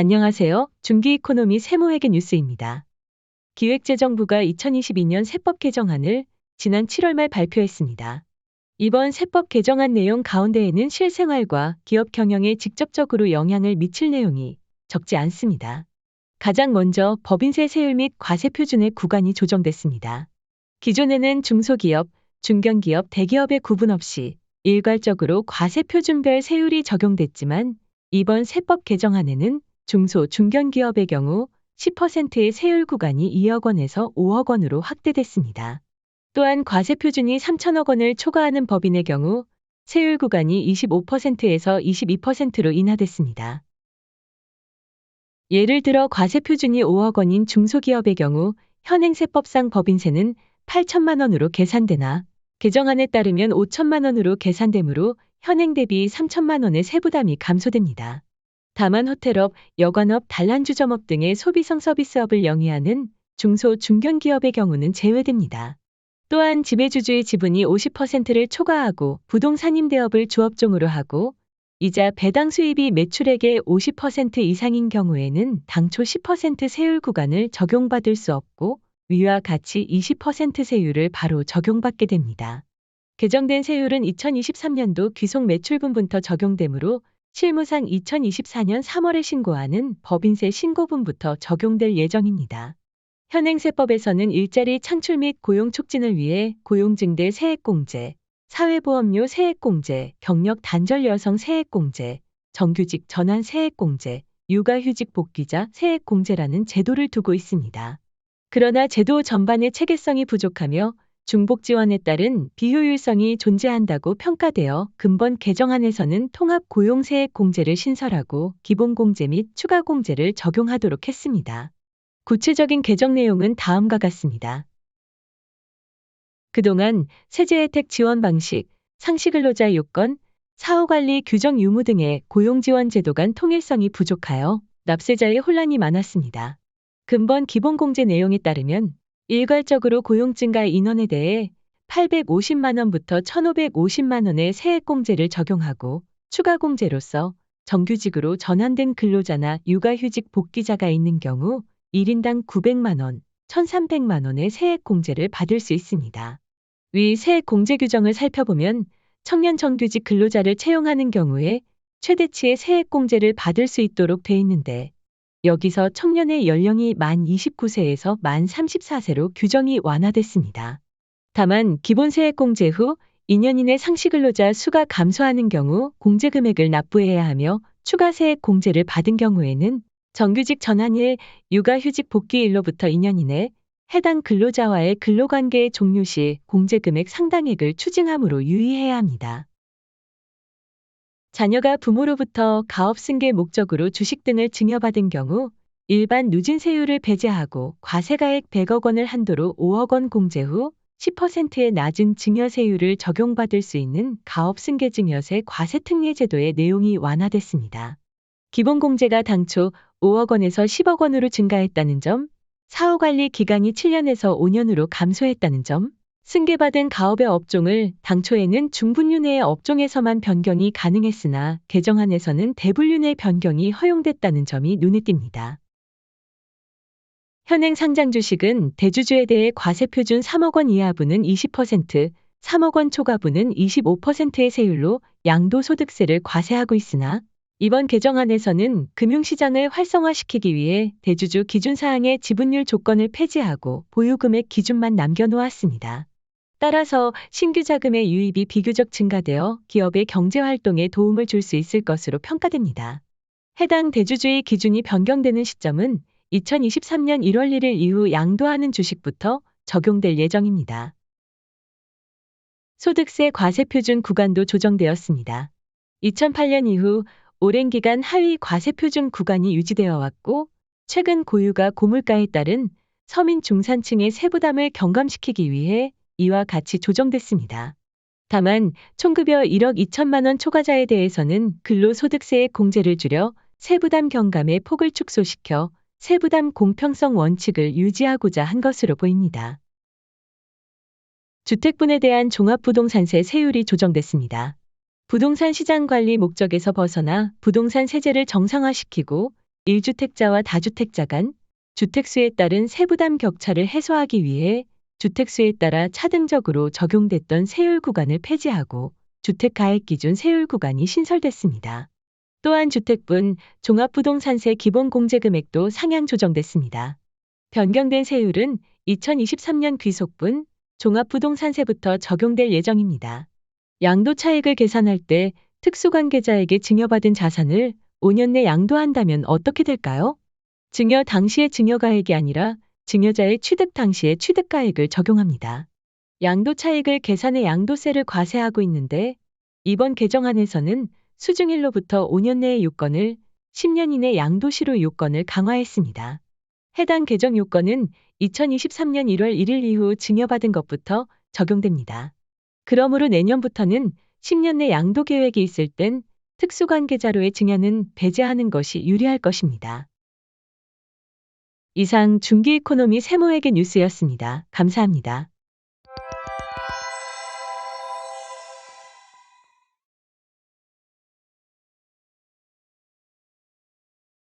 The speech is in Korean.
안녕하세요. 중기 이코노미 세무회계 뉴스입니다. 기획재정부가 2022년 세법 개정안을 지난 7월 말 발표했습니다. 이번 세법 개정안 내용 가운데에는 실생활과 기업 경영에 직접적으로 영향을 미칠 내용이 적지 않습니다. 가장 먼저 법인세 세율 및 과세 표준의 구간이 조정됐습니다. 기존에는 중소기업, 중견기업, 대기업의 구분 없이 일괄적으로 과세 표준별 세율이 적용됐지만 이번 세법 개정안에는 중소 중견 기업의 경우 10%의 세율 구간이 2억 원에서 5억 원으로 확대됐습니다. 또한 과세 표준이 3천억 원을 초과하는 법인의 경우 세율 구간이 25%에서 22%로 인하됐습니다. 예를 들어 과세 표준이 5억 원인 중소기업의 경우 현행 세법상 법인세는 8천만 원으로 계산되나 개정안에 따르면 5천만 원으로 계산되므로 현행 대비 3천만 원의 세부담이 감소됩니다. 다만 호텔업, 여관업, 단란주점업 등의 소비성 서비스업을 영위하는 중소 중견기업의 경우는 제외됩니다. 또한 지배주주의 지분이 50%를 초과하고 부동산 임대업을 주업종으로 하고 이자 배당 수입이 매출액의 50% 이상인 경우에는 당초 10% 세율 구간을 적용받을 수 없고 위와 같이 20% 세율을 바로 적용받게 됩니다. 개정된 세율은 2023년도 귀속 매출분부터 적용되므로 실무상 2024년 3월에 신고하는 법인세 신고분부터 적용될 예정입니다. 현행세법에서는 일자리 창출 및 고용 촉진을 위해 고용증대 세액공제, 사회보험료 세액공제, 경력 단절 여성 세액공제, 정규직 전환 세액공제, 육아휴직 복귀자 세액공제라는 제도를 두고 있습니다. 그러나 제도 전반의 체계성이 부족하며 중복 지원에 따른 비효율성이 존재한다고 평가되어 근본 개정안에서는 통합 고용세액 공제를 신설하고 기본공제 및 추가공제를 적용하도록 했습니다. 구체적인 개정 내용은 다음과 같습니다. 그동안 세제 혜택 지원 방식, 상시근로자 요건, 사후관리 규정 유무 등의 고용지원 제도 간 통일성이 부족하여 납세자의 혼란이 많았습니다. 근본 기본공제 내용에 따르면 일괄적으로 고용 증가 인원에 대해 850만 원부터 1,550만 원의 세액공제를 적용하고 추가공제로서 정규직으로 전환된 근로자나 육아휴직 복귀자가 있는 경우 1인당 900만 원, 1,300만 원의 세액공제를 받을 수 있습니다. 위 세액공제 규정을 살펴보면 청년 정규직 근로자를 채용하는 경우에 최대치의 세액공제를 받을 수 있도록 돼 있는데 여기서 청년의 연령이 만 29세에서 만 34세로 규정이 완화됐습니다. 다만 기본세액 공제 후 2년 이내 상시근로자 수가 감소하는 경우 공제 금액을 납부해야 하며 추가 세액 공제를 받은 경우에는 정규직 전환일 육아휴직 복귀일로부터 2년 이내 해당 근로자와의 근로관계의 종료 시 공제금액 상당액을 추징함으로 유의해야 합니다. 자녀가 부모로부터 가업 승계 목적으로 주식 등을 증여받은 경우 일반 누진세율을 배제하고 과세가액 100억 원을 한도로 5억 원 공제 후 10%의 낮은 증여세율을 적용받을 수 있는 가업승계증여세 과세특례 제도의 내용이 완화됐습니다. 기본공제가 당초 5억 원에서 10억 원으로 증가했다는 점, 사후관리 기간이 7년에서 5년으로 감소했다는 점, 승계받은 가업의 업종을 당초에는 중분류내의 업종에서만 변경이 가능했으나 개정안에서는 대분류내 변경이 허용됐다는 점이 눈에 띕니다. 현행 상장 주식은 대주주에 대해 과세표준 3억 원 이하부는 20%, 3억 원 초과부는 25%의 세율로 양도소득세를 과세하고 있으나 이번 개정안에서는 금융시장을 활성화시키기 위해 대주주 기준사항의 지분율 조건을 폐지하고 보유금액 기준만 남겨놓았습니다. 따라서 신규 자금의 유입이 비교적 증가되어 기업의 경제 활동에 도움을 줄 수 있을 것으로 평가됩니다. 해당 대주주의 기준이 변경되는 시점은 2023년 1월 1일 이후 양도하는 주식부터 적용될 예정입니다. 소득세 과세표준 구간도 조정되었습니다. 2008년 이후 오랜 기간 하위 과세표준 구간이 유지되어 왔고, 최근 고유가 고물가에 따른 서민 중산층의 세부담을 경감시키기 위해 이와 같이 조정됐습니다. 다만 총급여 1억 2천만 원 초과자에 대해서는 근로소득세의 공제를 줄여 세부담 경감의 폭을 축소시켜 세부담 공평성 원칙을 유지하고자 한 것으로 보입니다. 주택분에 대한 종합부동산세 세율이 조정됐습니다. 부동산 시장 관리 목적에서 벗어나 부동산 세제를 정상화시키고 1주택자와 다주택자 간 주택수에 따른 세부담 격차를 해소하기 위해 주택수에 따라 차등적으로 적용됐던 세율 구간을 폐지하고 주택 가액 기준 세율 구간이 신설됐습니다. 또한 주택분 종합부동산세 기본 공제 금액도 상향 조정됐습니다. 변경된 세율은 2023년 귀속분 종합부동산세부터 적용될 예정입니다. 양도 차익을 계산할 때 특수관계자에게 증여받은 자산을 5년 내 양도한다면 어떻게 될까요? 증여 당시의 증여가액이 아니라 증여자의 취득 당시의 취득가액을 적용합니다. 양도 차익을 계산해 양도세를 과세하고 있는데 이번 개정안에서는 수중일로부터 5년 내의 요건을 10년 이내 양도시로 요건을 강화했습니다. 해당 개정 요건은 2023년 1월 1일 이후 증여받은 것부터 적용됩니다. 그러므로 내년부터는 10년 내 양도 계획이 있을 땐 특수관계자료의 증여는 배제하는 것이 유리할 것입니다. 이상 중기 이코노미 세무회계 뉴스였습니다. 감사합니다.